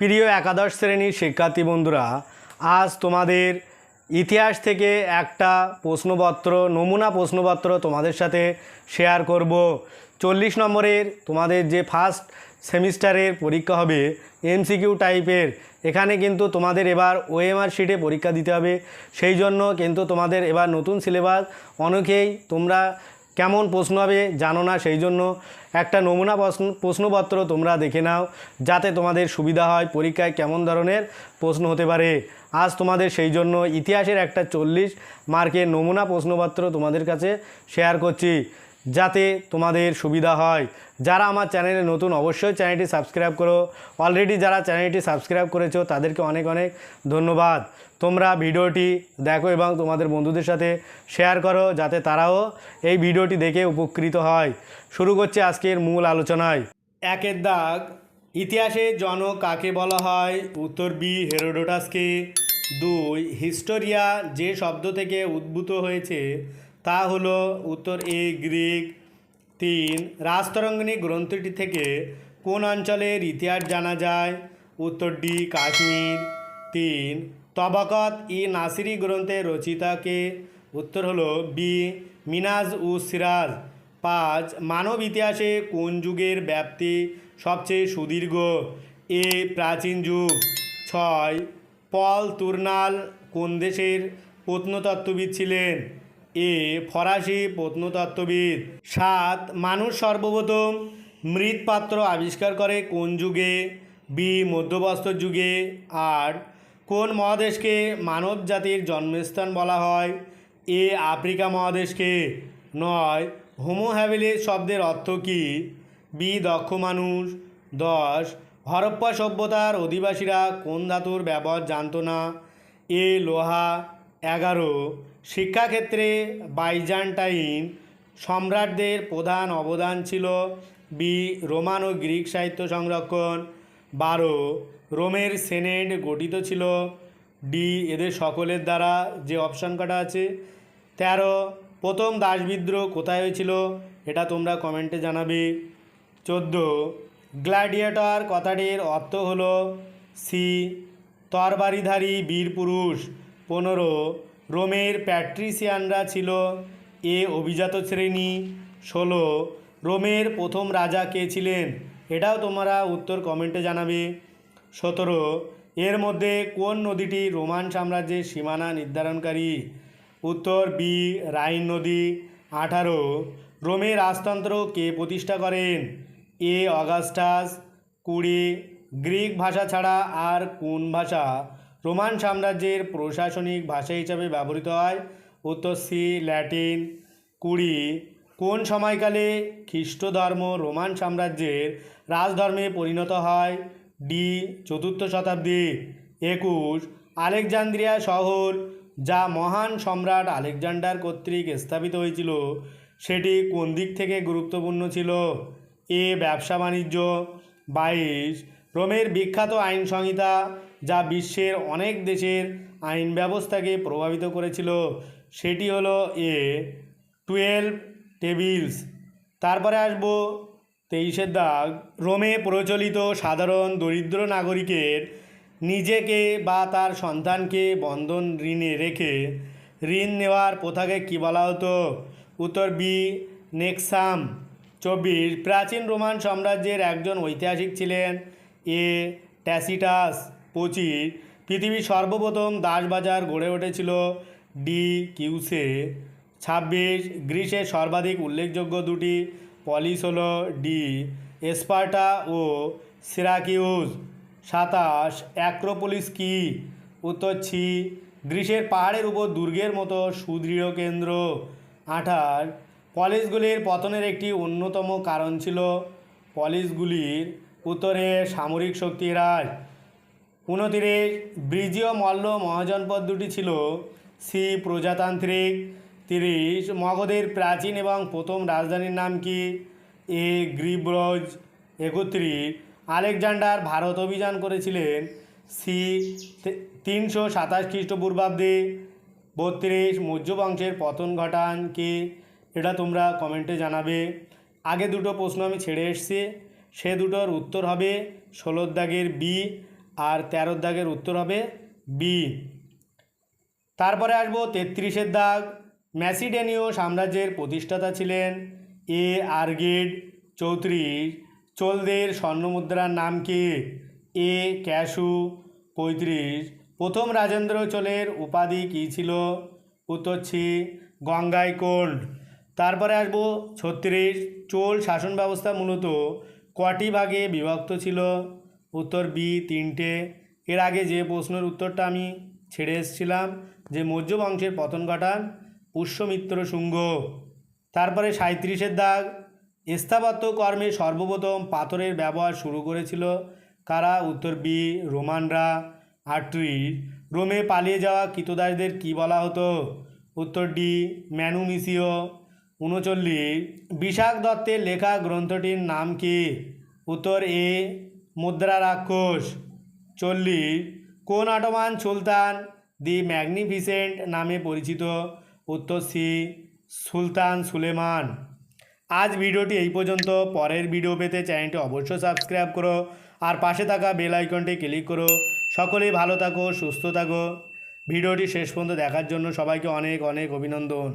প্রিয় একাদশ শ্রেণির শিক্ষার্থী বন্ধুরা, আজ তোমাদের ইতিহাস থেকে একটা প্রশ্নপত্র, নমুনা প্রশ্নপত্র তোমাদের সাথে শেয়ার করব। চল্লিশ নম্বরের তোমাদের যে ফার্স্ট সেমিস্টারের পরীক্ষা হবে এমসিকিউ টাইপের এখানে কিন্তু তোমাদের এবার ওএমআর শিটে পরীক্ষা দিতে হবে। সেই জন্য কিন্তু তোমাদের এবার নতুন সিলেবাস অনেকেই তোমরা কেমন প্রশ্ন হবে জানো না, সেই জন্য একটা নমুনা প্রশ্ন, প্রশ্নপত্র তোমরা দেখে নাও, যাতে তোমাদের সুবিধা হয় পরীক্ষায় কেমন ধরনের প্রশ্ন হতে পারে। আজ তোমাদের সেই জন্য ইতিহাসের একটা চল্লিশ মার্কের নমুনা প্রশ্নপত্র তোমাদের কাছে শেয়ার করছি। যাতে তোমাদের সুবিধা হয়। যারা আমার চ্যানেলে নতুন, অবশ্যই চ্যানেলটি সাবস্ক্রাইব করো। অলরেডি যারা চ্যানেলটি সাবস্ক্রাইব করেছ, তাদেরকে অনেক অনেক ধন্যবাদ। তোমরা ভিডিওটি দেখো এবং তোমাদের বন্ধুদের সাথে শেয়ার করো, যাতে তারাও এই ভিডিওটি দেখে উপকৃত হয়। শুরু করছে আজকের মূল আলোচনায়। একের দাগ, ইতিহাসে জনক কাকে বলা হয়? উত্তর বি, হেরোডোটাসকে। দুই, হিস্টোরিয়া যে শব্দ থেকে উদ্ভূত হয়েছে তা হলো উত্তর এ, গ্রিক তিন, রাজতরঙ্গিনী গ্রন্থটি থেকে কোন অঞ্চলের ইতিহাস জানা যায়? উত্তর ডি, কাশ্মীর তিন, তবাকত ই নাসিরি গ্রন্থের রচিতাকে উত্তর হলো বি, মিনাজ উ সিরাজ। পাঁচ, মানব ইতিহাসে কোন যুগের ব্যাপ্তি সবচেয়ে সুদীর্ঘ? এ, প্রাচীন যুগ। ছয়, পল তুর্নাল কোন দেশের প্রত্নতত্ত্ববিদ ছিলেন? এ ফরাসি প্রত্নতত্ত্ববিদ। সাত, মানুষ সর্বপ্রথম মৃৎপাত্র আবিষ্কার করে কোন যুগে? বি মধ্যপ্রস্তর যুগে। আট কোন মহাদেশকে মানব জাতির জন্মস্থান বলা হয়? এ, আফ্রিকা মহাদেশকে। নয় হোমো হ্যাবিলিস শব্দের অর্থ কী? বি, দক্ষ মানুষ। দশ, হরপ্পা সভ্যতার অধিবাসীরা কোন ধাতুর ব্যবহার জানতো না? এ, লোহা। এগারো, শিক্ষাক্ষেত্রে বাইজান্টাইন সম্রাটদের প্রধান অবদান ছিল। বি, রোমান ও গ্রিক সাহিত্য সংরক্ষণ। বারো, রোমের সেনেট গঠিত ছিল। ডি, এদের সকলের দ্বারা যে অপশান কাটা আছে। তেরো, প্রথম দাসবিদ্রোহ কোথায় হয়েছিল এটা তোমরা কমেন্টে জানাবে। চোদ্দ গ্ল্যাডিয়েটর কথাটির অর্থ হলো সি, তরবারিধারী বীর পুরুষ। পনেরো, রোমের প্যাট্রিসিয়ানরা ছিল এ অভিজাত শ্রেণি। ষোলো, রোমের প্রথম রাজা কে ছিলেন? এটাও তোমরা উত্তর কমেন্টে জানাবে। সতেরো, এর মধ্যে কোন নদীটি রোমান সাম্রাজ্যের সীমানা নির্ধারণকারী? উত্তর বি, রাইন নদী। আঠারো রোমের রাজতন্ত্র কে প্রতিষ্ঠা করেন? এ অগাস্টাস। কুড়ি, গ্রিক ভাষা ছাড়া আর কোন ভাষা রোমান সাম্রাজ্যের প্রশাসনিক ভাষা হিসাবে ব্যবহৃত হয়। উত্তর সি, ল্যাটিন, কুড়ি। কোন সময়কালে খ্রিস্ট ধর্ম রোমান সাম্রাজ্যের রাজধর্মে পরিণত হয়? ডি, চতুর্থ শতাব্দী। একুশ, আলেকজান্দ্রিয়া শহর, যা মহান সম্রাট আলেকজান্ডার কর্তৃক স্থাপিত হয়েছিল। সেটি কোন দিক থেকে গুরুত্বপূর্ণ ছিল? এ, ব্যবসা বাণিজ্য। বাইশ, রোমের বিখ্যাত আইন সংহিতা। যা বিশ্বের অনেক দেশের আইন ব্যবস্থাকে প্রভাবিত করেছিল। সেটি হলো এ টুয়েলভ টেবিলস তারপরে আসব তেইশের দাগ। রোমে প্রচলিত সাধারণ দরিদ্র নাগরিকের নিজেকে বা তার সন্তানকে বন্ধন ঋণে রেখে ঋণ নেওয়ার প্রথাকে কী বলা হতো? উত্তর বি, নেক্সাম। চব্বিশ, প্রাচীন রোমান সাম্রাজ্যের একজন ঐতিহাসিক ছিলেন এ, ট্যাসিটাস। পঁচিশ পৃথিবীর সর্বপ্রথম দাসবাজার গড়ে উঠেছিল ডি কিউসে। ছাব্বিশ গ্রিসের সর্বাধিক উল্লেখযোগ্য দুটি পলিস হল ডি এসপার্টা ও সিরাকিউজ। সাতাশ অ্যাক্রোপলিস কি? উত্তর ছি, গ্রিসের পাহাড়ের উপর দুর্গের মতো সুদৃঢ় কেন্দ্র। আঠাশ পলিসগুলির পতনের একটি অন্যতম কারণ ছিল পলিসগুলির উত্তরে সামরিক শক্তি হ্রাস। উনতিরিশ ব্রিজীয় মল্ল মহাজনপদ দুটি ছিল। সি প্রজাতান্ত্রিক তিরিশ, মগধের প্রাচীন এবং প্রথম রাজধানীর নাম কি? এ. গ্রিব্রজ একত্রিশ, আলেকজান্ডার ভারত অভিযান করেছিলেন। সি তিনশো সাতাশ খ্রিস্টপূর্বাব্দে। বত্রিশ, মৌর্য বংশের পতন ঘটান কে? এটা তোমরা কমেন্টে জানাবে। আগে দুটো প্রশ্ন আমি ছেড়ে এসছি। সে দুটোর উত্তর হবে ষোলোর দাগের বি। আর তেরোর দাগের উত্তর হবে বি। তারপরে আসব তেত্রিশের দাগ। ম্যাসিডেনীয় সাম্রাজ্যের প্রতিষ্ঠাতা ছিলেন এ আরগেড চৌত্রিশ। চোলদের স্বর্ণমুদ্রার নাম কি? এ ক্যাশু পঁয়ত্রিশ। প্রথম রাজেন্দ্র চোলের উপাধি কী ছিল? উত্তর ছি, গঙ্গাই কোল্ড তারপরে আসব ছত্রিশ। চোল শাসন ব্যবস্থা মূলত কটি ভাগে বিভক্ত ছিল? উত্তর বি তিনটে। এর আগে যে প্রশ্নের উত্তরটা আমি ছেড়ে এসেছিলাম, যে মৌর্য বংশের পতন ঘটান পুষ্যমিত্র শুঙ্গ। তারপরে সাঁত্রিশের দাগ, স্থাপত্য কর্মে সর্বপ্রথম পাথরের ব্যবহার শুরু করেছিল কারা? উত্তর বি রোমানরা। আটত্রিশ রোমে পালিয়ে যাওয়া কৃতদাসদের কি বলা হতো? উত্তর ডি ম্যানুমিসিও। উনচল্লিশ বিশাখ দত্তের লেখা গ্রন্থটির নাম কি? উত্তর এ মুদ্রা রাক্ষস চল্লিশ কোন অটোমান সুলতান দি ম্যাগনিফিসেন্ট নামে পরিচিত? উত্তর সি, সুলতান সুলেমান। আজ ভিডিওটি এই পর্যন্ত। পরের ভিডিও পেতে চ্যানেলটি অবশ্যই সাবস্ক্রাইব করো আর পাশে থাকা বেল আইকনটি ক্লিক করো। সকলেই ভালো থাকো, সুস্থ থাকো। ভিডিওটি শেষ পর্যন্ত দেখার জন্য সবাইকে অনেক অনেক অভিনন্দন।